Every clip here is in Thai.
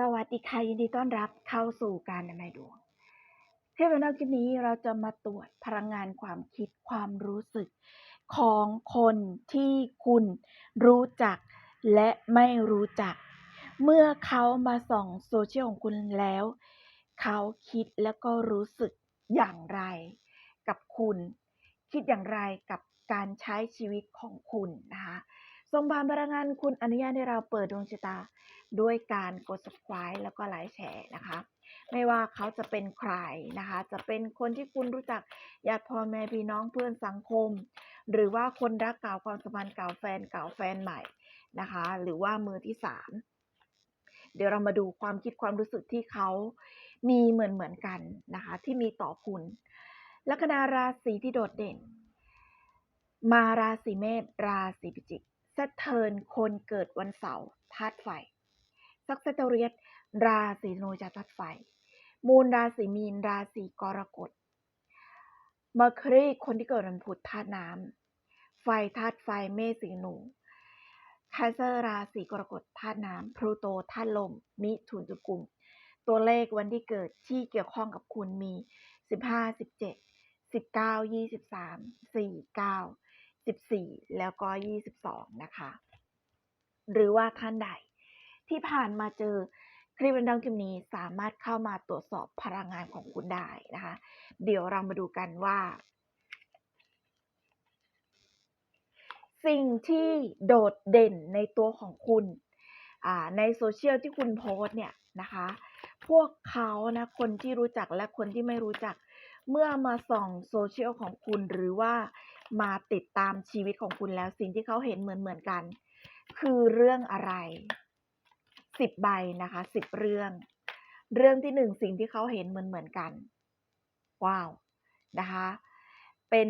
สวัสดีค่ะยินดีต้อนรับเข้าสู่การนำนายดวงคลิปวิดีโอคลิปนี้เราจะมาตรวจพลังงานความคิดความรู้สึกของคนที่คุณรู้จักและไม่รู้จัก เมื่อเขามาส่องโซเชียลของคุณแล้ว เขาคิดแล้วก็รู้สึกอย่างไร กับคุณ คิดอย่างไรกับการใช้ชีวิตของคุณนะคะ ทรงบานพลังงานคุณอนุญาตให้เราเปิดดวงชะตา ด้วยการกด subscribe แล้วก็ไลค์แชร์นะคะ ไม่ว่าเขาจะเป็นใครนะคะ จะเป็นคนที่คุณรู้จักญาติพ่อแม่พี่น้องเพื่อนสังคม หรือว่าคนรักเก่าความสัมพันธ์เก่าแฟนเก่าแฟนใหม่นะคะ หรือว่ามือที่สามเดี๋ยวเรามาดูความคิดความรู้สึกที่เขามีเหมือนเหมือนกันนะคะ ที่มีต่อคุณ ลัคนาราศีที่โดดเด่น มาราศีเมษราศีพิจิก สะเทินคนเกิดวันเสาร์ธาตุไฟสักเซตเรียสราศีธนูจะธาตุไฟ มูลราศีมีนราศีกรกฎเมอร์คิรีคนที่เกิดวันพุธธาตุน้ำไฟธาตุไฟเมษสีหนูคาเซอร์ราศีกรกฎธาตุน้ำพลูโตธาตุลม มิถุนจุกุม ตัวเลขวันที่เกิดที่เกี่ยวข้องกับคุณมี 15 17 19 23 49 14 แล้วก็ 22 นะคะ หรือว่าท่านใดที่ผ่านมาเจอคลิปวันดังคลิปนี้สามารถเข้ามาตรวจสอบพลังงานของคุณได้นะคะ เดี๋ยวเรามาดูกันว่า สิ่งที่โดดเด่นในตัวของคุณในโซเชียลที่คุณโพสเนี่ยนะคะ พวกเขานะคนที่รู้จักและคนที่ไม่รู้จัก เมื่อมาส่องโซเชียลของคุณหรือว่ามาติดตามชีวิตของคุณแล้วสิ่งที่เขาเห็นเหมือนเหมือนกัน คือเรื่องอะไรสิบใบนะคะสิบเรื่อง เรื่องที่หนึ่งสิ่งที่เขาเห็นเหมือนเหมือนกัน ว้าวนะคะ เป็น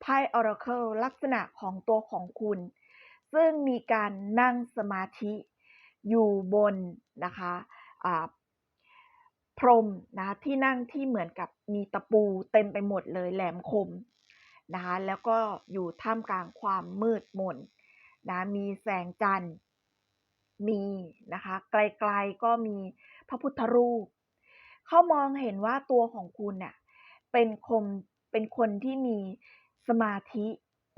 ไพ่ออราเคิลลักษณะของตัวของคุณ ซึ่งมีการนั่งสมาธิอยู่บนนะคะ พรมนะที่นั่งที่เหมือนกับมีตะปูเต็มไปหมดเลยแหลมคมนะคะแล้วก็อยู่ท่ามกลางความมืดมนนะมีแสงจันทร์ มีนะคะไกลๆก็มีพระพุทธรูป เขามองเห็นว่าตัวของคุณเนี่ยเป็นคนเป็นคนที่มีสมาธิ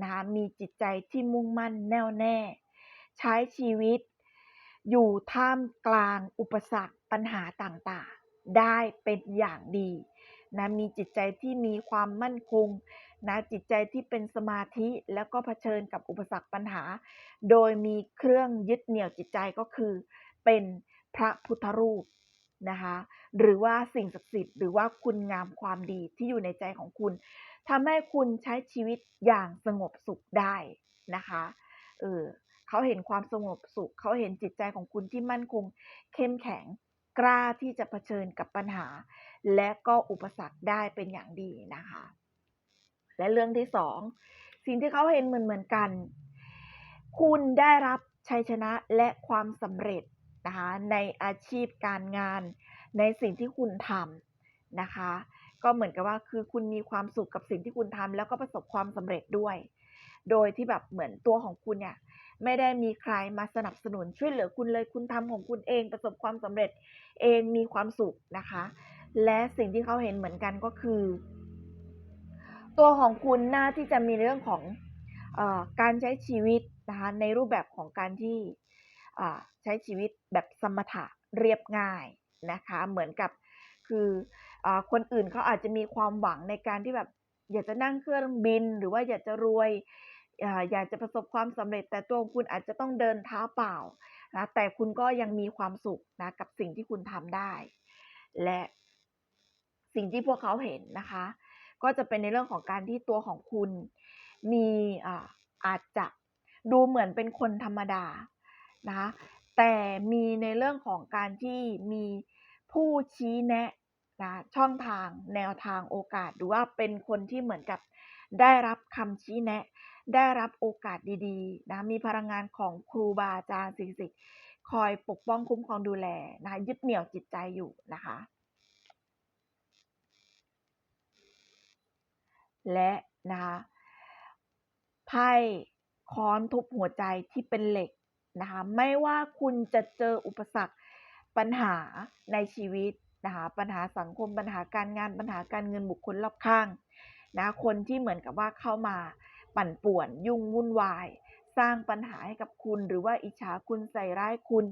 นะคะมีจิตใจที่มุ่งมั่นแน่วแน่ ใช้ชีวิต อยู่ท่ามกลางอุปสรรคปัญหาต่างๆ ได้เป็นอย่างดีนะมีจิตใจที่มีความมั่นคงนะจิตใจที่เป็นสมาธิแล้วก็เผชิญกับอุปสรรคปัญหา โดยมีเครื่องยึดเหนี่ยวจิตใจก็คือ เป็นพระพุทธรูปนะคะหรือว่าสิ่งศักดิ์สิทธิ์หรือว่าคุณงามความดีที่อยู่ในใจของคุณทำให้คุณใช้ชีวิตอย่างสงบสุขได้นะคะเออเขาเห็นความสงบสุข เขาเห็นจิตใจของคุณที่มั่นคงเข้มแข็ง กล้าที่จะเผชิญกับปัญหา และก็อุปสรรคได้เป็นอย่างดีนะคะ และเรื่องที่สองสิ่งที่เขาเห็นเหมือนเหมือนกัน คุณได้รับชัยชนะและความสำเร็จนะคะในอาชีพการงานในสิ่งที่คุณทำนะคะ ก็เหมือนกับว่าคือคุณมีความสุขกับสิ่งที่คุณทำแล้วก็ประสบความสำเร็จด้วย โดยที่แบบเหมือนตัวของคุณเนี่ยไม่ได้มีใครมาสนับสนุนช่วยเหลือคุณเลยคุณทำของคุณเองประสบความสำเร็จเองมีความสุขนะคะ และสิ่งที่เขาเห็นเหมือนกันก็คือ ตัวของคุณน่าที่จะมีเรื่องของอการใช้ชีวิตนะคะในรูปแบบของการที่ใช้ชีวิตแบบสมถะเรียบง่ายนะคะเหมือนกับคืออคนอื่นเขาอาจจะมีความหวังในการที่แบบอยากจะนั่งเครื่องบินหรือว่าอยากจะรวย อยากจะประสบความสำเร็จ แต่ตัวคุณอาจจะต้องเดินเท้าเปล่านะแต่คุณก็ยังมีความสุขนะกับสิ่งที่คุณทำได้ และสิ่งที่พวกเขาเห็นนะคะ ก็จะเป็นในเรื่องของการที่ตัวของคุณมีอาอาจจะดูเหมือนเป็นคนธรรมดานะคะแต่มีในเรื่องของการที่มีผู้ชี้แนะนะช่องทางแนวทางโอกาส หรือว่าเป็นคนที่เหมือนกับได้รับคำชี้แนะ ได้รับโอกาสดีๆนะมีพลังงานของครูบาอาจารย์สิ่งศักดิ์คอยปกป้องคุ้มครองดูแลนะคะยึดเหนี่ยวจิตใจอยู่นะคะ และนะคะไพ่ค้อนทุบหัวใจที่เป็นเหล็กนะคะไม่ว่าคุณจะเจออุปสรรคปัญหาในชีวิตนะคะปัญหาสังคมปัญหาการงานปัญหาการเงินบุคคลรอบข้างนะคนที่เหมือนกับว่าเข้ามา ปั่นป่วนยุ่งวุ่นวาย สร้างปัญหาให้กับคุณ หรือว่าอิจฉาคุณใส่ร้ายคุณ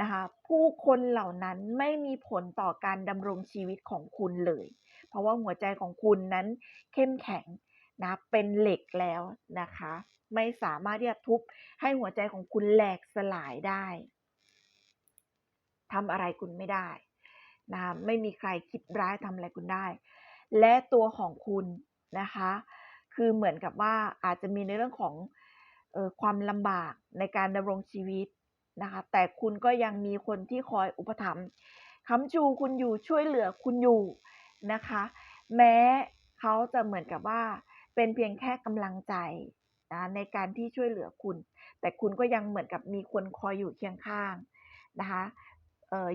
นะคะผู้คนเหล่านั้นไม่มีผลต่อการดำรงชีวิตของคุณเลย เพราะว่าหัวใจของคุณนั้นเข้มแข็งนะเป็นเหล็กแล้วนะคะ ไม่สามารถที่จะทุบให้หัวใจของคุณแหลกสลายได้ทำอะไรคุณไม่ได้นะไม่มีใครคิดร้ายทำอะไรคุณได้ และตัวของคุณนะคะ คือเหมือนกับว่าอาจจะมีในเรื่องของออความลำบากในการดำรงชีวิตนะคะ แต่คุณก็ยังมีคนที่คอยอุปถัมภ์ค้ำชูคุณอยู่ช่วยเหลือคุณอยู่นะคะ แม้เขาจะเหมือนกับว่าเป็นเพียงแค่กำลังใจนะในการที่ช่วยเหลือคุณ แต่คุณก็ยังเหมือนกับมีคนคอยอยู่เคียงข้างนะคะ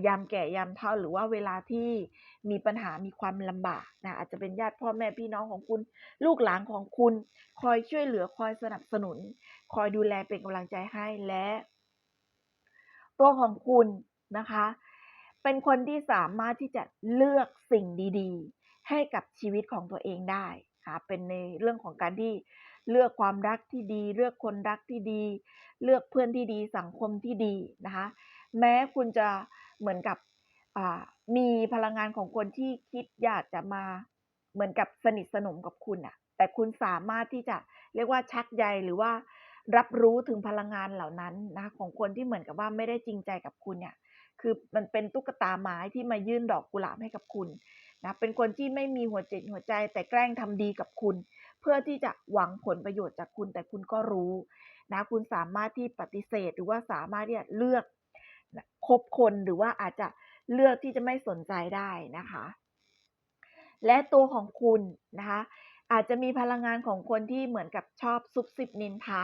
ยามแก่ยามเฒ่าหรือว่าเวลาที่มีปัญหามีความลำบากนะอาจจะเป็นญาติพ่อแม่พี่น้องของคุณ ลูกหลานของคุณ คอยช่วยเหลือคอยสนับสนุน คอยดูแลเป็นกำลังใจให้และ ตัวของคุณนะคะ เป็นคนที่สามารถที่จะเลือกสิ่งดีๆ ให้กับชีวิตของตัวเองได้ค่ะเป็นในเรื่องของการที่เลือกความรักที่ดี เลือกคนรักที่ดี เลือกเพื่อนที่ดีสังคมที่ดีนะคะ แม้คุณจะ เหมือนกับมีพลังงานของคนที่คิดอยากจะมาเหมือนกับสนิทสนมกับคุณอะแต่คุณสามารถที่จะเรียกว่าชักใยหรือว่ารับรู้ถึงพลังงานเหล่านั้นนะของคนที่เหมือนกับว่าไม่ได้จริงใจกับคุณเนี่ย คือมันเป็นตุ๊กตาไม้ที่มายื่นดอกกุหลาบให้กับคุณนะเป็นคนที่ไม่มีหัวจิตหัวใจ แต่แกล้งทำดีกับคุณ เพื่อที่จะหวังผลประโยชน์จากคุณแต่คุณก็รู้นะคุณสามารถที่ปฏิเสธหรือว่าสามารถที่จะเลือก คบคนหรือว่าอาจจะเลือกที่จะไม่สนใจได้นะคะ และตัวของคุณนะคะ อาจจะมีพลังงานของคนที่เหมือนกับชอบซุบซิบนินทา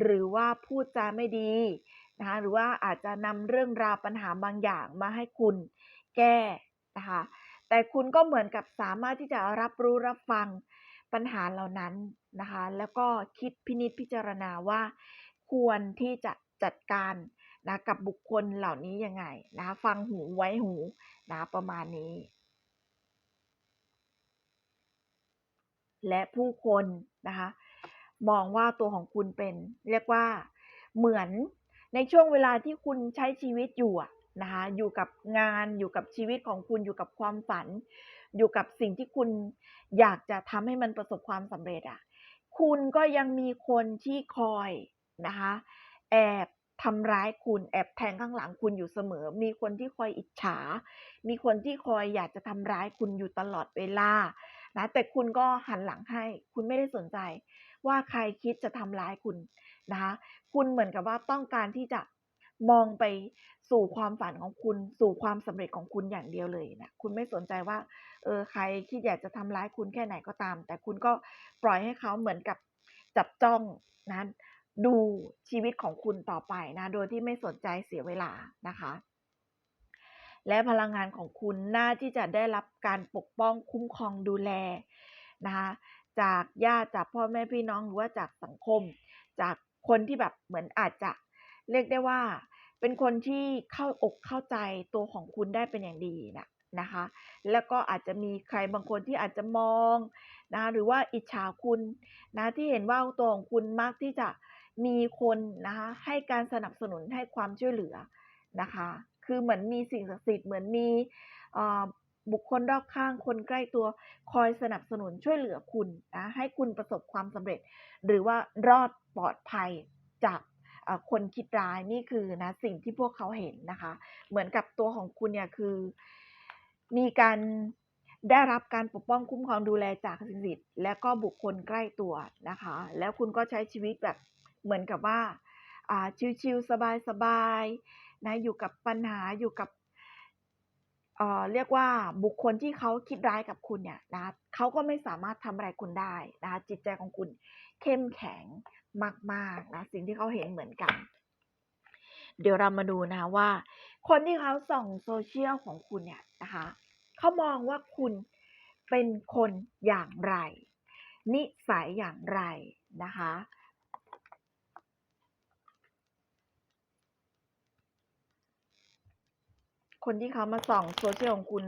หรือว่าพูดจาไม่ดีนะคะหรือว่าอาจจะนำเรื่องราวปัญหาบางอย่างมาให้คุณแก้นะคะแต่คุณก็เหมือนกับสามารถที่จะรับรู้รับฟังปัญหาเหล่านั้นนะคะ แล้วก็คิดพินิจพิจารณาว่า ควรที่จะจัดการ นะกับบุคคลเหล่านี้ยังไงนะฟังหูไว้หูนะประมาณนี้ และผู้คนนะคะมองว่าตัวของคุณเป็นเรียกว่าเหมือนในช่วงเวลาที่คุณใช้ชีวิตอยู่นะคะอยู่กับงานอยู่กับชีวิตของคุณอยู่กับความฝัน อยู่กับสิ่งที่คุณอยากจะทำให้มันประสบความสำเร็จอะคุณก็ยังมีคนที่คอยนะคะแอบ ทำร้ายคุณแอบแทงข้างหลังคุณอยู่เสมอ มีคนที่คอยอิจฉา มีคนที่คอยอยากจะทำร้ายคุณอยู่ตลอดเวลานะแต่คุณก็หันหลังให้ คุณไม่ได้สนใจ ว่าใครคิดจะทำร้ายคุณนะคะคุณเหมือนกับว่าต้องการที่จะมองไปสู่ความฝันของคุณ สู่ความสำเร็จของคุณอย่างเดียวเลยนะคุณไม่สนใจว่าเออใครคิดอยากจะทำร้ายคุณแค่ไหนก็ตาม แต่คุณก็ปล่อยให้เขาเหมือนกับจับจ้องนั้น ดูชีวิตของคุณต่อไปนะ โดยที่ไม่สนใจเสียเวลานะคะ และพลังงานของคุณน่าที่จะได้รับการปกป้องคุ้มครองดูแลนะคะจากญาติจากพ่อแม่พี่น้องหรือว่าจากสังคม จากคนที่แบบเหมือนอาจจะเรียกได้ว่า เป็นคนที่เข้าอกเข้าใจตัวของคุณได้เป็นอย่างดีนะนะคะ แล้วก็อาจจะมีใครบางคนที่อาจจะมองนะหรือว่าอิจฉาคุณนะที่เห็นว่าตัวของคุณมากที่จะ มีคนนะคะให้การสนับสนุนให้ความช่วยเหลือนะคะ คือเหมือนมีสิ่งศักดิ์สิทธิ์เหมือนมีบุคคลรอบข้างคนใกล้ตัวคอยสนับสนุนช่วยเหลือคุณนะให้คุณประสบความสำเร็จ หรือว่ารอดปลอดภัยจากคนคิดร้ายนี่คือนะสิ่งที่พวกเขาเห็นนะคะ เหมือนกับตัวของคุณเนี่ยคือ มีการได้รับการปกป้องคุ้มครองดูแลจากสิ่งศักดิ์สิทธิ์และก็บุคคลใกล้ตัวนะคะ แล้วคุณก็ใช้ชีวิตแบบ เหมือนกับว่าชิลๆสบายๆนะอยู่กับปัญหาอยู่กับเเรียกว่าบุคคลที่เขาคิดร้ายกับคุณเนี่ยนะเขาก็ไม่สามารถทำอะไรคุณได้นะคะจิตใจของคุณเข้มแข็งมากๆนะสิ่งที่เขาเห็นเหมือนกัน เดี๋ยวเรามาดูนะว่า คนที่เขาส่องโซเชียลของคุณเนี่ยนะคะเขามองว่าคุณเป็นคนอย่างไร นิสัยอย่างไรนะคะ คนที่เขามาส่องโซเชียลของคุณ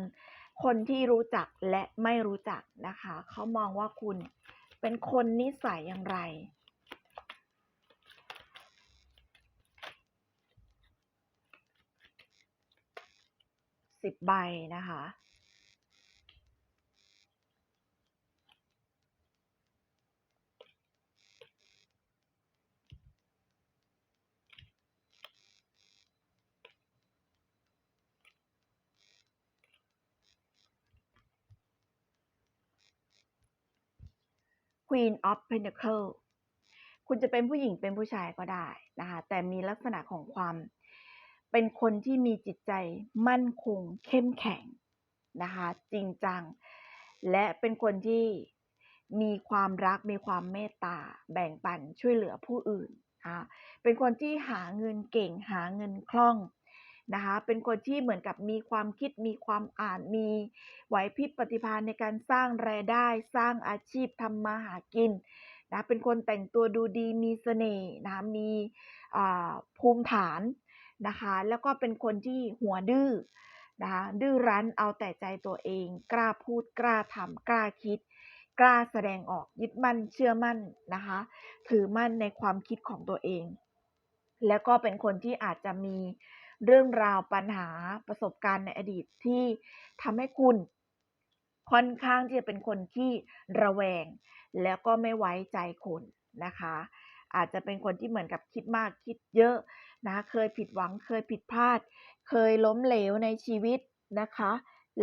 คนที่รู้จักและไม่รู้จักนะคะ เขามองว่าคุณเป็นคนนิสัยอย่างไรสิบใบนะคะ Queen of Pentacle คุณจะเป็นผู้หญิงเป็นผู้ชายก็ได้นะคะแต่มีลักษณะของความเป็นคนที่มีจิตใจมั่นคงเข้มแข็งนะคะจริงจัง และเป็นคนที่มีความรักมีความเมตตา แบ่งปันช่วยเหลือผู้อื่นนะคะเป็นคนที่หาเงินเก่งหาเงินคล่อง นะคะ เป็นคนที่เหมือนกับมีความคิด มีความอ่าน มีไหวพริบปฏิภาณในการสร้างรายได้ สร้างอาชีพทำมาหากินนะ เป็นคนแต่งตัวดูดี มีเสน่ห์นะ มีภูมิฐานนะคะ แล้วก็เป็นคนที่หัวดื้อนะคะดื้อรั้นเอาแต่ใจตัวเอง กล้าพูด กล้าทำกล้าคิด กล้าแสดงออกยึดมั่นเชื่อมั่นนะคะ ถือมั่นในความคิดของตัวเอง แล้วก็เป็นคนที่อาจจะมี เรื่องราวปัญหาประสบการณ์ในอดีตที่ทำให้คุณค่อนข้างที่จะเป็นคนที่ระแวง แล้วก็ไม่ไว้ใจคนนะคะ อาจจะเป็นคนที่เหมือนกับคิดมากคิดเยอะนะเคยผิดหวังเคยผิดพลาด เคยล้มเหลวในชีวิตนะคะ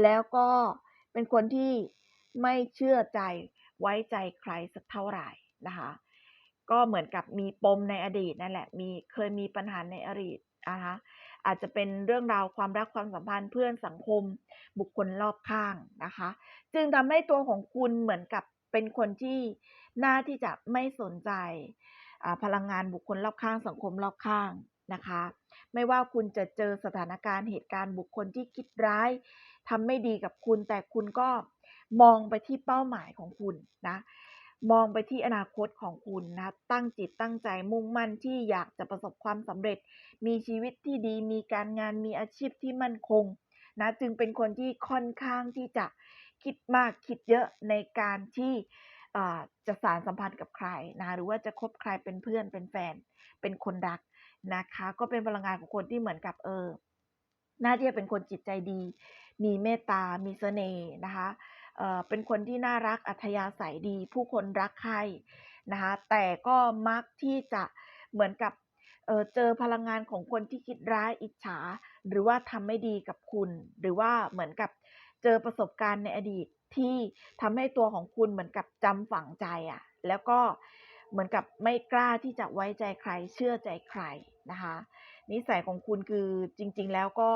แล้วก็เป็นคนที่ไม่เชื่อใจไว้ใจใครสักเท่าไหร่นะคะ ก็เหมือนกับมีปมในอดีตนั่นแหละมีเคยมีปัญหาในอดีตนะคะ อาจจะเป็นเรื่องราวความรักความสัมพันธ์เพื่อนสังคม บุคคลรอบข้างนะคะ จึงทำให้ตัวของคุณเหมือนกับเป็นคนที่น่าที่จะไม่สนใจพลังงานบุคคลรอบข้างสังคมรอบข้างนะคะ ไม่ว่าคุณจะเจอสถานการณ์เหตุการณ์บุคคลที่คิดร้ายทำไม่ดีกับคุณ แต่คุณก็มองไปที่เป้าหมายของคุณนะ มองไปที่อนาคตของคุณนะ ตั้งจิตตั้งใจมุ่งมั่นที่อยากจะประสบความสำเร็จ มีชีวิตที่ดี มีการงาน มีอาชีพที่มั่นคงนะ จึงเป็นคนที่ค่อนข้างที่จะคิดมากคิดเยอะในการที่จะสานสัมพันธ์กับใครนะ หรือว่าจะคบใครเป็นเพื่อนเป็นแฟน เป็นคนรักนะคะ ก็เป็นพลังงานของคนที่เหมือนกับเออ น่าที่จะเป็นคนจิตใจดี มีเมตตา มีเสน่ห์นะคะ เอ่อเป็นคนที่น่ารักอัธยาศัยดี ผู้คนรักใครนะคะแต่ก็มักที่จะเหมือนกับเออเจอพลังงานของคนที่คิดร้ายอิจฉา หรือว่าทำไม่ดีกับคุณ หรือว่าเหมือนกับเจอประสบการณ์ในอดีตที่ทำให้ตัวของคุณเหมือนกับจำฝังใจอะแล้วก็เหมือนกับไม่กล้าที่จะไว้ใจใคร เชื่อใจใครนะคะ นิสัยของคุณคือจริง ๆ แล้วก็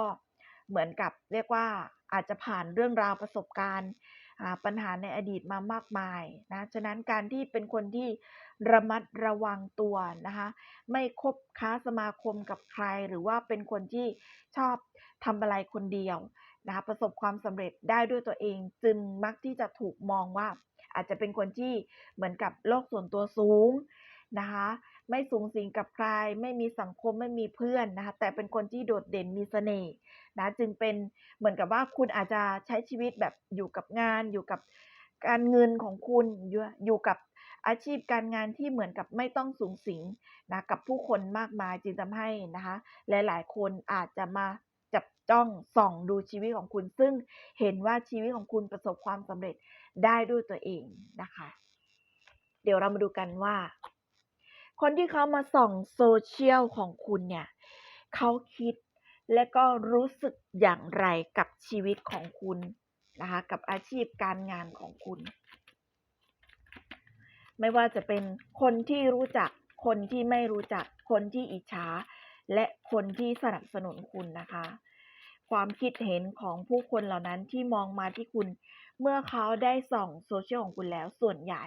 เหมือนกับเรียกว่าอาจจะผ่านเรื่องราวประสบการณ์ ปัญหาในอดีตมามากมายนะฉะนั้นการที่เป็นคนที่ระมัดระวังตัวนะคะไม่คบค้าสมาคมกับใคร หรือว่าเป็นคนที่ชอบทำอะไรคนเดียวนะคะประสบความสำเร็จได้ด้วยตัวเอง จึงมักที่จะถูกมองว่า อาจจะเป็นคนที่เหมือนกับโลกส่วนตัวสูงนะคะ ไม่สุงสิงกับใคร ไม่มีสังคมไม่มีเพื่อนนะคะแต่เป็นคนที่โดดเด่นมีเสน่ห์นะจึงเป็นเหมือนกับว่าคุณอาจจะใช้ชีวิตแบบอยู่กับงาน อยู่กับการเงินของคุณอยู่อยู่กับอาชีพการงานที่เหมือนกับไม่ต้องสุงสิงนะกับผู้คนมากมายจึงทำให้นะคะหลาย ๆ คนอาจจะมาจับจ้องส่องดูชีวิตของคุณ ซึ่งเห็นว่าชีวิตของคุณประสบความสำเร็จได้ด้วยตัวเองนะคะ เดี๋ยวเรามาดูกันว่า คนที่เขามาส่อง social ของคุณเนี่ยเขาคิดและก็รู้สึกอย่างไรกับชีวิตของคุณนะคะกับอาชีพการงานของคุณ ไม่ว่าจะเป็นคนที่รู้จักคนที่ไม่รู้จักคนที่อิจฉาและคนที่สนับสนุนคุณนะคะ ความคิดเห็นของผู้คนเหล่านั้นที่มองมาที่คุณ เมื่อเขาได้ส่อง social ของคุณแล้วส่วนใหญ่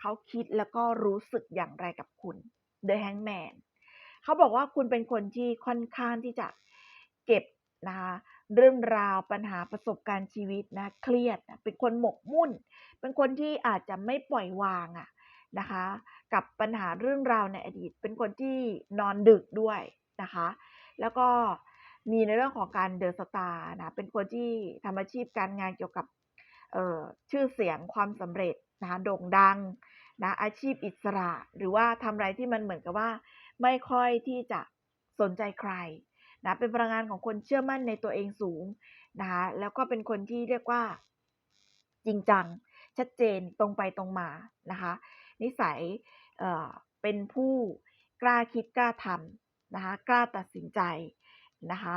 เขาคิดแล้วก็รู้สึกอย่างไรกับคุณ The Hangman เขาบอกว่าคุณเป็นคนที่ค่อนข้างที่จะเก็บนะคะเรื่องราวปัญหาประสบการณ์ชีวิตนะเครียดเป็นคนหมกมุ่น เป็นคนที่อาจจะไม่ปล่อยวางอะนะคะ กับปัญหาเรื่องราวในอดีต เป็นคนที่นอนดึกด้วยนะคะ แล้วก็มีในเรื่องของการเดอะสตาร์นะเป็นคนที่ทำอาชีพการงานเกี่ยวกับ ชื่อเสียงความสำเร็จนะคะโด่งดังนะอาชีพอิสระ หรือว่าทำอะไรที่มันเหมือนกับว่า ไม่ค่อยที่จะสนใจใครนะเป็นพลังงานของคนเชื่อมั่นในตัวเองสูงนะคะแล้วก็เป็นคนที่เรียกว่า จริงจัง ชัดเจนตรงไปตรงมานะคะนิสัยเอ่อเป็นผู้กล้าคิดกล้าทำนะคะกล้าตัดสินใจนะคะ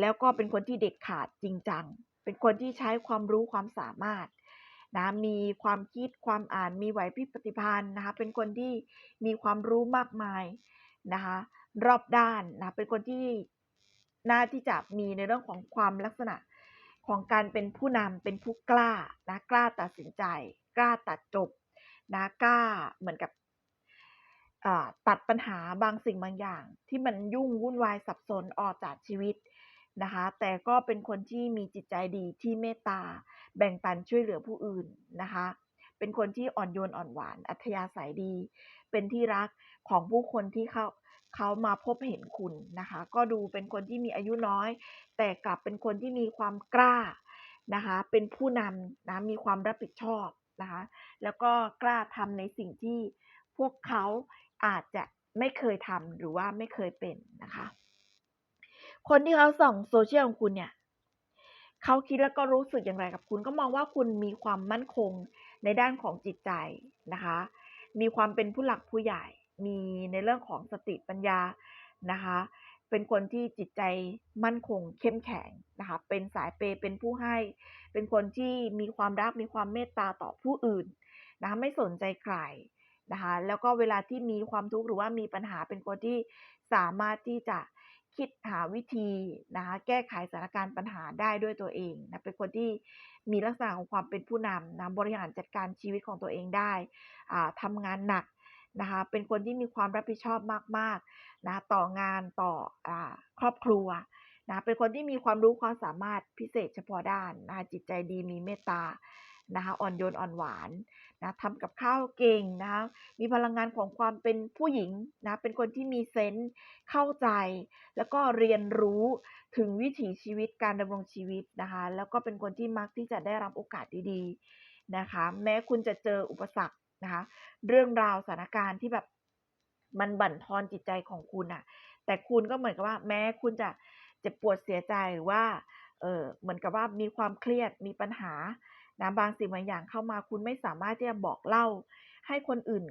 แล้วก็เป็นคนที่เด็ดขาดจริงจัง เป็นคนที่ใช้ความรู้ความสามารถนะมีความคิดความอ่านมีไหวพริบปฏิภาณนะคะเป็นคนที่มีความรู้มากมายนะคะรอบด้านนะเป็นคนที่น่าที่จะมีในเรื่องของความลักษณะของการเป็นผู้นำเป็นผู้กล้านะกล้าตัดสินใจ กล้าตัดจบนะกล้าเหมือนกับตัดปัญหาบางสิ่งบางอย่าง ที่มันยุ่งวุ่นวายสับสนออกจากชีวิต นะคะ แต่ก็เป็นคนที่มีจิตใจดีที่เมตตา แบ่งปันช่วยเหลือผู้อื่นนะคะ เป็นคนที่อ่อนโยนอ่อนหวาน อัธยาศัยดี เป็นที่รักของผู้คนที่เขาเขามาพบเห็นคุณนะคะ ก็ดูเป็นคนที่มีอายุน้อย แต่กลับเป็นคนที่มีความกล้านะคะ เป็นผู้นำนะ มีความรับผิดชอบนะคะ แล้วก็กล้าทำในสิ่งที่พวกเขาอาจจะไม่เคยทำหรือว่าไม่เคยเป็นนะคะ คนที่เขาส่อง social ของคุณเนี่ยเขาคิดแล้วก็รู้สึกอย่างไรกับคุณก็มองว่าคุณมีความมั่นคงในด้านของจิตใจนะคะ มีความเป็นผู้หลักผู้ใหญ่ มีในเรื่องของสติปัญญานะคะ เป็นคนที่จิตใจมั่นคงเข้มแข็งนะคะ เป็นสายเปเป็นผู้ให้ เป็นคนที่มีความรักมีความเมตตาต่อผู้อื่นนะคะไม่สนใจใครนะคะ แล้วก็เวลาที่มีความทุกข์หรือว่ามีปัญหาเป็นคนที่สามารถที่จะ คิดหาวิธีนะคะแก้ไขสถานการณ์ปัญหาได้ด้วยตัวเองนะเป็นคนที่มีลักษณะของความเป็นผู้นำนะบริหารจัดการชีวิตของตัวเองได้ทำงานหนักนะคะเป็นคนที่มีความรับผิดชอบมากๆนะต่องานต่ออครอบครัวนะเป็นคนที่มีความรู้ความสามารถพิเศษเฉพาะด้านนะจิตใจดีมีเมตตา นะคะอ่อนโยนอ่อนหวานนะทำกับข้าวเก่งนะคะมีพลังงานของความเป็นผู้หญิงนะเป็นคนที่มีเซนส์เข้าใจ แล้วก็เรียนรู้ถึงวิถีชีวิตการดำรงชีวิตนะคะแล้วก็เป็นคนที่มักที่จะได้รับโอกาสดีๆนะคะแม้คุณจะเจออุปสรรคนะคะเรื่องราวสถานการณ์ที่แบบมันบั่นทอนจิตใจของคุณน่ะแต่คุณก็เหมือนกับว่า แม้คุณจะเจ็บปวดเสียใจหรือว่าเออเหมือนกับว่ามีความเครียดมีปัญหา นะบางสิ่งบางอย่างเข้ามาคุณไม่สามารถที่จะบอกเล่าให้คนอื่น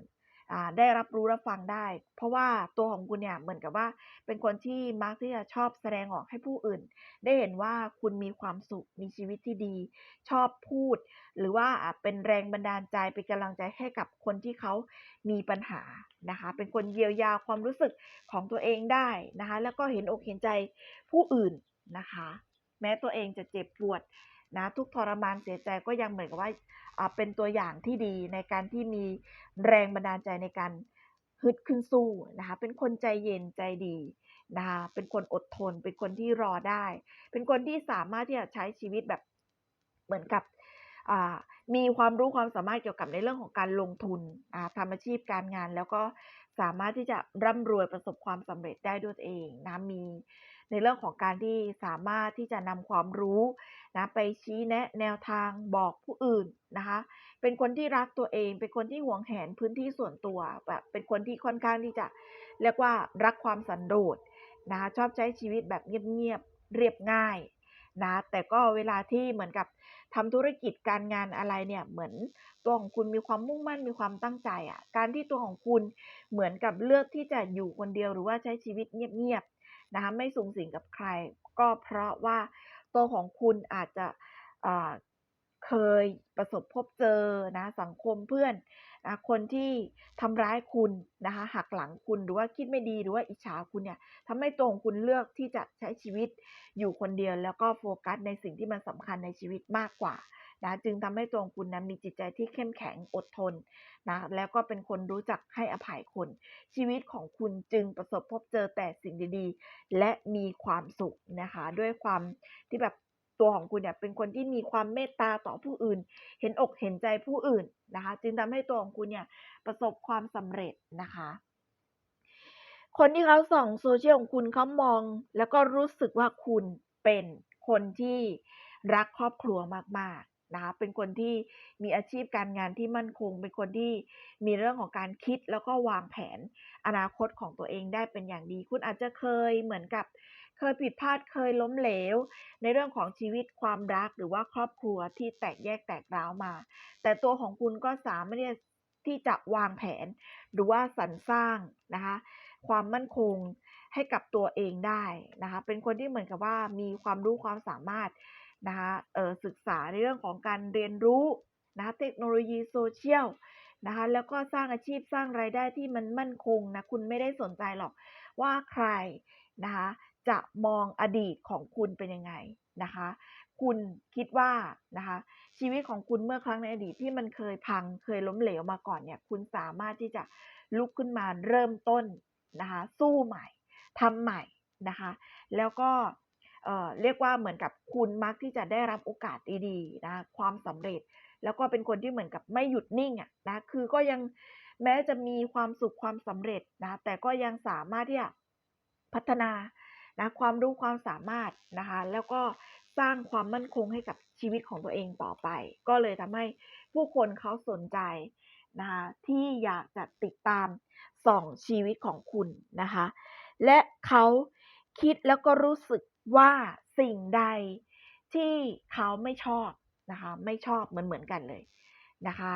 ได้รับรู้รับฟังได้ เพราะว่าตัวของคุณเนี่ยเหมือนกับว่า เป็นคนที่มักที่จะชอบแสดงออกให้ผู้อื่น ได้เห็นว่าคุณมีความสุขมีชีวิตที่ดี ชอบพูด หรือว่าอ่าเป็นแรงบันดาลใจเป็นกำลังใจให้กับคนที่เขามีปัญหานะคะ เป็นคนเยียวยาความรู้สึกของตัวเองได้นะคะ แล้วก็เห็นอกเห็นใจผู้อื่นนะคะ แม้ตัวเองจะเจ็บปวด นะทุกทรมานเสียใจก็ยังเหมือนกับว่าเป็นตัวอย่างที่ดีในการที่มีแรงบันดาลใจในการฮึดขึ้นสู้นะคะเป็นคนใจเย็นใจดีนะคะเป็นคนอดทน เป็นคนที่รอได้ เป็นคนที่สามารถที่จะใช้ชีวิตแบบเหมือนกับมีความรู้ความสามารถเกี่ยวกับในเรื่องของการลงทุนทำอาชีพการงาน แล้วก็สามารถที่จะร่ำรวยประสบความสำเร็จได้ด้วยตัวเองนะมี ในเรื่องของการที่สามารถที่จะนำความรู้นะไปชี้แนะแนวทางบอกผู้อื่นนะคะ เป็นคนที่รักตัวเอง เป็นคนที่หวงแหนพื้นที่ส่วนตัวแบบเป็นคนที่ค่อนข้างที่จะเรียกว่ารักความสันโดษนะคะชอบใช้ชีวิตแบบเงียบๆเรียบง่ายนะแต่ก็เวลาที่เหมือนกับทำธุรกิจการงานอะไรเนี่ยเหมือนตัวของคุณมีความมุ่งมั่นมีความตั้งใจอะการที่ตัวของคุณเหมือนกับเลือกที่จะอยู่คนเดียวหรือว่าใช้ชีวิตเงียบๆ นะคะไม่สุงสิงกับใคร ก็เพราะว่าตัวของคุณอาจจะเคยประสบพบเจอนะสังคมเพื่อนนะคนที่ทำร้ายคุณนะคะหักหลังคุณหรือว่าคิดไม่ดีหรือว่าอิจฉาคุณเนี่ยทำให้ตัวของคุณเลือกที่จะใช้ชีวิตอยู่คนเดียว แล้วก็โฟกัสในสิ่งที่มันสำคัญในชีวิตมากกว่า นะจึงทำให้ตัวของคุณนะมีจิตใจที่เข้มแข็งอดทนนะแล้วก็เป็นคนรู้จักให้อภัยคน ชีวิตของคุณจึงประสบพบเจอแต่สิ่งดีๆ และมีความสุขนะคะ ด้วยความที่แบบตัวของคุณเนี่ยเป็นคนที่มีความเมตตาต่อผู้อื่น เห็นอกเห็นใจผู้อื่นนะคะ จึงทำให้ตัวของคุณเนี่ยประสบความสำเร็จนะคะคนที่เขาส่อง social ของคุณเขามอง แล้วก็รู้สึกว่าคุณเป็นคนที่รักครอบครัวมากๆ นะคะเป็นคนที่มีอาชีพการงานที่มั่นคง เป็นคนที่มีเรื่องของการคิดแล้วก็วางแผนอนาคตของตัวเองได้เป็นอย่างดี คุณอาจจะเคยเหมือนกับเคยผิดพลาดเคยล้มเหลว ในเรื่องของชีวิตความรักหรือว่าครอบครัวที่แตกแยกแตกร้าวมา แต่ตัวของคุณก็สามารถที่จะที่จะวางแผน หรือว่าสรรสร้างนะคะความมั่นคงให้กับตัวเองได้นะคะเป็นคนที่เหมือนกับว่ามีความรู้ความสามารถ นะคะเอ่อศึกษาในเรื่องของการเรียนรู้นะคะเทคโนโลยี social นะคะแล้วก็สร้างอาชีพสร้างรายได้ที่มันมั่นคงนะคุณไม่ได้สนใจหรอกว่าใครนะคะจะมองอดีตของคุณเป็นยังไงนะคะคุณคิดว่านะคะชีวิตของคุณเมื่อครั้งในอดีตที่มันเคยพังเคยล้มเหลวมาก่อนเนี่ยคุณสามารถที่จะลุกขึ้นมาเริ่มต้นนะคะสู้ใหม่ทำใหม่นะคะแล้วก็ เเรียกว่าเหมือนกับคุณมักที่จะได้รับโอกาสดีๆนะความสำเร็จ แล้วก็เป็นคนที่เหมือนกับไม่หยุดนิ่งอะนะคือก็ยังแม้จะมีความสุขความสำเร็จนะแต่ก็ยังสามารถที่จะพัฒนานะความรู้ความสามารถนะคะแล้วก็สร้างความมั่นคงให้กับชีวิตของตัวเองต่อไป ก็เลยทำให้ผู้คนเขาสนใจนะคะที่อยากจะติดตามส่องชีวิตของคุณนะคะและเขาคิดแล้วก็รู้สึก ว่าสิ่งใดที่เขาไม่ชอบนะคะ ไม่ชอบเหมือนๆกันเลยนะคะ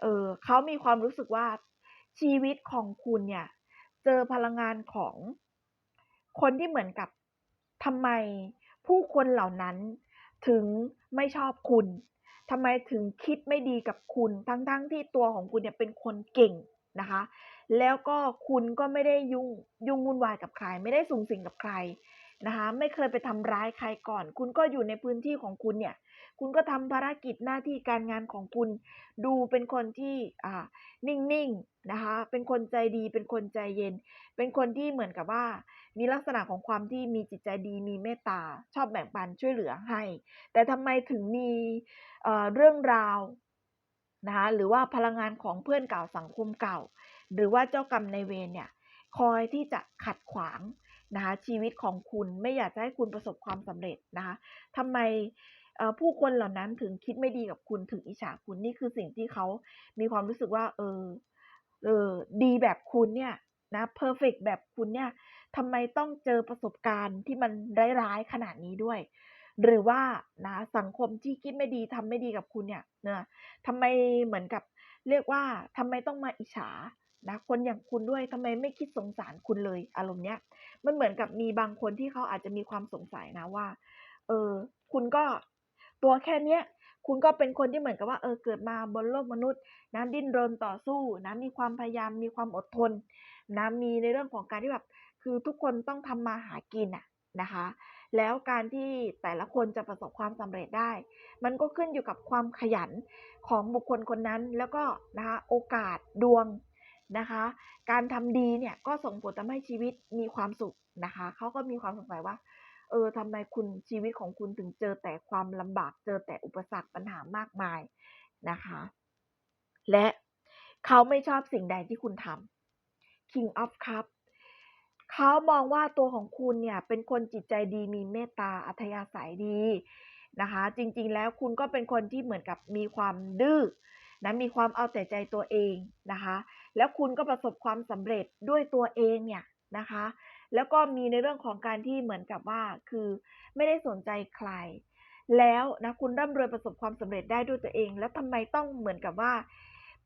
เออเขามีความรู้สึกว่าชีวิตของคุณเนี่ย เจอพลังงานของคนที่เหมือนกับทำไมผู้คนเหล่านั้นถึงไม่ชอบคุณทำไมถึงคิดไม่ดีกับคุณทั้งๆที่ตัวของคุณเนี่ยเป็นคนเก่งนะคะ แล้วก็คุณก็ไม่ได้ยุ่งยุ่งวุ่นวายกับใคร ไม่ได้สุงสิงกับใคร นะคะไม่เคยไปทำร้ายใครก่อน คุณก็อยู่ในพื้นที่ของคุณเนี่ย คุณก็ทำภารกิจหน้าที่การงานของคุณ ดูเป็นคนที่อ่านิ่งๆนะคะ เป็นคนใจดี เป็นคนใจเย็น เป็นคนที่เหมือนกับว่า มีลักษณะของความที่มีจิตใจดีมีเมตตา ชอบแบ่งปันช่วยเหลือให้ แต่ทำไมถึงมีเเรื่องราวนะคะหรือว่าพลังงานของเพื่อนเก่าสังคมเก่า หรือว่าเจ้ากรรมในเวรเนี่ยคอยที่จะขัดขวาง นะคะชีวิตของคุณไม่อยากจะให้คุณประสบความสำเร็จนะคะทำไมผู้คนเหล่านั้นถึงคิดไม่ดีกับคุณถึงอิจฉาคุณนี่คือสิ่งที่เขามีความรู้สึกว่า เออเออดีแบบคุณเนี่ยนะเพอร์เฟกต์แบบคุณเนี่ยทำไมต้องเจอประสบการณ์ที่มันร้ายๆขนาดนี้ด้วย หรือว่านะสังคมที่คิดไม่ดีทำไม่ดีกับคุณเนี่ยนะทำไมเหมือนกับเรียกว่าทำไมต้องมาอิจฉา นะคนอย่างคุณด้วยทำไมไม่คิดสงสารคุณเลย อารมณ์เนี้ย มันเหมือนกับมีบางคนที่เขาอาจจะมีความสงสัยนะว่า เออ คุณก็ตัวแค่เนี้ย คุณก็เป็นคนที่เหมือนกับว่า เออ เกิดมาบนโลกมนุษย์ นะดิ้นรนต่อสู้ นะมีความพยายาม มีความอดทน นะมีในเรื่องของการที่แบบ คือทุกคนต้องทำมาหากินอะนะคะ แล้วการที่แต่ละคนจะประสบความสำเร็จได้ มันก็ขึ้นอยู่กับความขยันของบุคคลคนนั้น แล้วก็นะคะ โอกาส ดวง นะคะ การทำดีเนี่ยก็ส่งผลทำให้ชีวิตมีความสุขนะคะเขาก็มีความสงสัยว่า เออทำไมคุณชีวิตของคุณถึงเจอแต่ความลำบากเจอแต่อุปสรรคปัญหามากมายนะคะ และเขาไม่ชอบสิ่งใดที่คุณทำ King of Cup เขามองว่าตัวของคุณเนี่ยเป็นคนจิตใจดีมีเมตตาอัธยาศัยดีนะคะ จริงๆแล้วคุณก็เป็นคนที่เหมือนกับมีความดื้อ นะมีความเอาแต่ใจตัวเองนะคะ แล้วคุณก็ประสบความสำเร็จด้วยตัวเองเนี่ยนะคะ แล้วก็มีในเรื่องของการที่เหมือนกับว่าคือไม่ได้สนใจใคร แล้วนะคุณร่ำรวยประสบความสำเร็จได้ด้วยตัวเอง แล้วทำไมต้องเหมือนกับว่า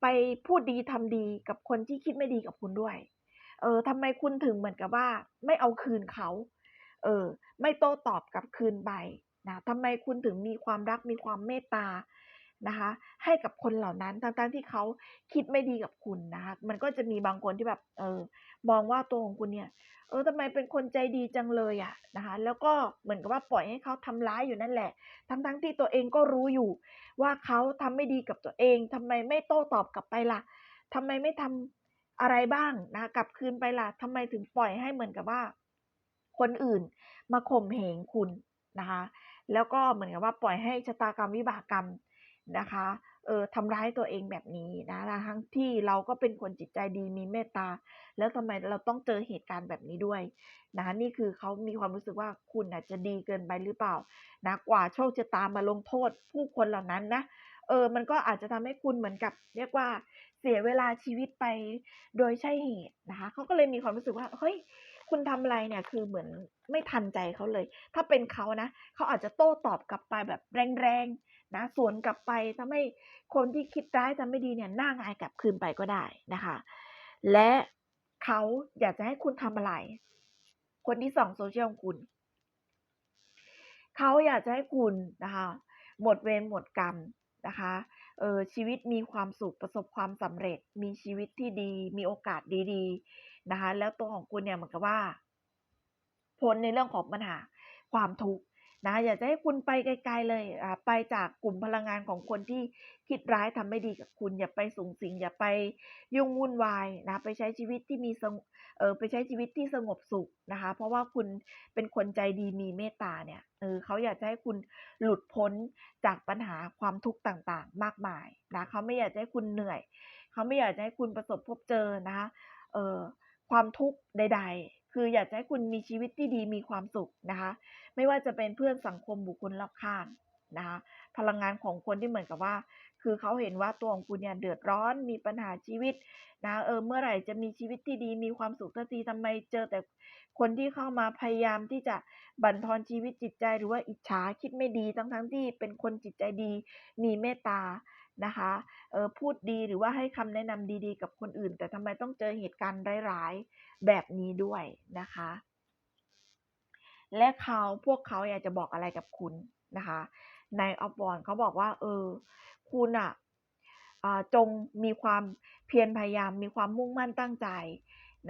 ไปพูดดีทำดีกับคนที่คิดไม่ดีกับคุณด้วย เออทำไมคุณถึงเหมือนกับว่า ไม่เอาคืนเขา เออ ไม่โต้ตอบกลับคืนไปนะทำไมคุณถึงมีความรักมีความเมตตา นะคะ ให้กับคนเหล่านั้นทั้งๆที่เขาคิดไม่ดีกับคุณนะคะ มันก็จะมีบางคนที่แบบเออมองว่าตัวของคุณเนี่ย เออทำไมเป็นคนใจดีจังเลยอะนะคะ แล้วก็เหมือนกับว่าปล่อยให้เขาทำร้ายอยู่นั่นแหละ ทั้งๆที่ตัวเองก็รู้อยู่ ว่าเขาทำไม่ดีกับตัวเองทำไมไม่โต้ตอบกลับไปล่ะทำไมไม่ทำอะไรบ้างนะกลับคืนไปล่ะทำไมถึงปล่อยให้เหมือนกับว่า คนอื่นมาข่มเหงคุณนะคะ แล้วก็เหมือนกับว่าปล่อยให้ชะตากรรมวิบากกรรม นะคะเออทำร้ายตัวเองแบบนี้นะทั้งที่เราก็เป็นคนจิตใจดีมีเมตตา แล้วทำไมเราต้องเจอเหตุการณ์แบบนี้ด้วยนะนี่คือเขามีความรู้สึกว่าคุณน่ะจะดีเกินไปหรือเปล่านะกว่าโชคชะตามาลงโทษผู้คนเหล่านั้นนะเออมันก็อาจจะทำให้คุณเหมือนกับ เรียกว่าเสียเวลาชีวิตไปโดยใช่เหตุนะคะเขาก็เลยมีความรู้สึกว่าเฮ้ยคุณทำอะไรเนี่ยคือเหมือนไม่ทันใจเขาเลย ถ้าเป็นเขานะเขาอาจจะโต้ตอบกลับไปแบบแรงๆ นะสวนกลับไปทำให้คนที่คิดร้ายทำไม่ดีเนี่ยหน้างายกลับคืนไปก็ได้นะคะ และเขาอยากจะให้คุณทำอะไร คนที่ส่อง social ของคุณ เขาอยากจะให้คุณนะคะ หมดเวรหมดกรรมนะคะเออชีวิตมีความสุขประสบความสำเร็จ มีชีวิตที่ดี มีโอกาสดีๆนะคะ แล้วตัวของคุณเนี่ยเหมือนกับว่าพ้นในเรื่องของปัญหาความทุกข์ นะอยากจะให้คุณไปไกลๆเลยอ่าไปจากกลุ่มพลังงานของคนที่คิดร้ายทำไม่ดีกับคุณ อย่าไปสุงสิง อย่าไปยุ่งวุ่นวายนะไปใช้ชีวิตที่มีสงเออไปใช้ชีวิตที่สงบสุขนะคะ เพราะว่าคุณเป็นคนใจดีมีเมตตาเนี่ยเออเขาอยากจะให้คุณหลุดพ้นจากปัญหาความทุกข์ต่างๆ มากมายนะเขาไม่อยากจะให้คุณเหนื่อย เขาไม่อยากจะให้คุณประสบพบเจอนะคะเออความทุกข์ใดๆ คืออยากจะให้คุณมีชีวิตที่ดีมีความสุขนะคะ ไม่ว่าจะเป็นเพื่อนสังคมบุคคลรอบข้างนะคะ พลังงานของคนที่เหมือนกับว่า คือเขาเห็นว่าตัวของคุณเนี่ยเดือดร้อนมีปัญหาชีวิตนะเออเมื่อไหร่จะมีชีวิตที่ดีมีความสุขสักทีทำไมเจอแต่คนที่เข้ามาพยายามที่จะบั่นทอนชีวิตจิตใจหรือว่าอิจฉาคิดไม่ดีทั้งๆที่เป็นคนจิตใจดี มีเมตตา นะคะเออพูดดีหรือว่าให้คำแนะนำดีๆ กับคนอื่น แต่ทำไมต้องเจอเหตุการณ์ร้ายๆแบบนี้ด้วยนะคะ และเขาพวกเขาอยากจะบอกอะไรกับคุณนะคะ Knight of Wands เขาบอกว่า เออ คุณอะอ่าจงมีความเพียรพยายามมีความมุ่งมั่นตั้งใจ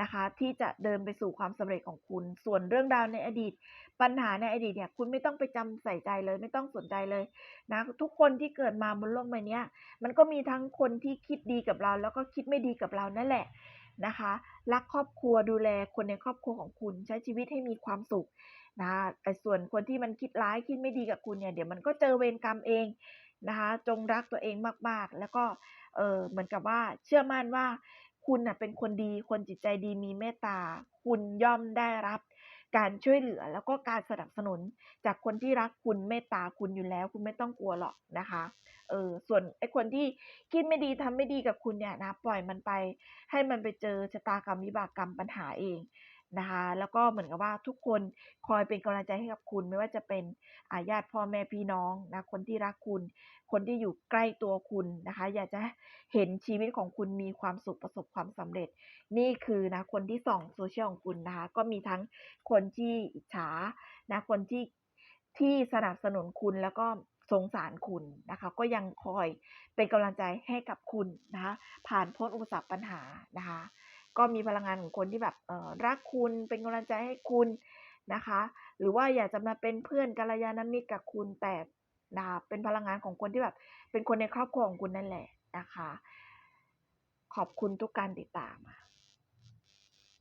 นะคะ ที่จะเดินไปสู่ความสำเร็จของคุณ ส่วนเรื่องราวในอดีต ปัญหาในอดีตเนี่ย คุณไม่ต้องไปจำใส่ใจเลย ไม่ต้องสนใจเลยนะ ทุกคนที่เกิดมาบนโลกใบนี้มันก็มีทั้งคนที่คิดดีกับเรา แล้วก็คิดไม่ดีกับเรานั่นแหละนะคะ รักครอบครัวดูแลคนในครอบครัวของคุณ ใช้ชีวิตให้มีความสุขนะแต่ส่วนคนที่มันคิดร้ายคิดไม่ดีกับคุณเนี่ย เดี๋ยวมันก็เจอเวรกรรมเองนะคะ จงรักตัวเองมากๆ แล้วก็ เออเหมือนกับว่าเชื่อมั่นว่า คุณน่ะเป็นคนดี คนจิตใจดีมีเมตตา คุณย่อมได้รับ การช่วยเหลือแล้วก็การสนับสนุน จากคนที่รักคุณเมตตาคุณอยู่แล้ว คุณไม่ต้องกลัวหรอกนะคะ เออส่วนไอ้คนที่คิดไม่ดีทำไม่ดีกับคุณเนี่ยนะ ปล่อยมันไป ให้มันไปเจอชะตากรรมวิบากกรรมปัญหาเอง นะคะ แล้วก็เหมือนกับว่าทุกคนคอยเป็นกำลังใจให้กับคุณ ไม่ว่าจะเป็นอาญาติพ่อแม่พี่น้องนะคนที่รักคุณ คนที่อยู่ใกล้ตัวคุณนะคะ อยากจะเห็นชีวิตของคุณมีความสุขประสบความสำเร็จ นี่คือนะคนที่ส่อง social ของคุณนะคะ ก็มีทั้งคนที่อิจฉานะคนที่ที่สนับสนุนคุณแล้วก็สงสารคุณนะคะ ก็ยังคอยเป็นกำลังใจให้กับคุณนะคะ ผ่านพ้นอุปสรรคปัญหานะคะ ก็มีพลังงานของคนที่แบบเอ่อรักคุณเป็นกำลังใจให้คุณนะคะ หรือว่าอยากจะมาเป็นเพื่อนกัลยาณมิตรกับคุณแต่นะคะเป็นพลังงานของคนที่แบบเป็นคนในครอบครัวของคุณนั่นแหละนะคะ ขอบคุณทุกการติดตามค่ะ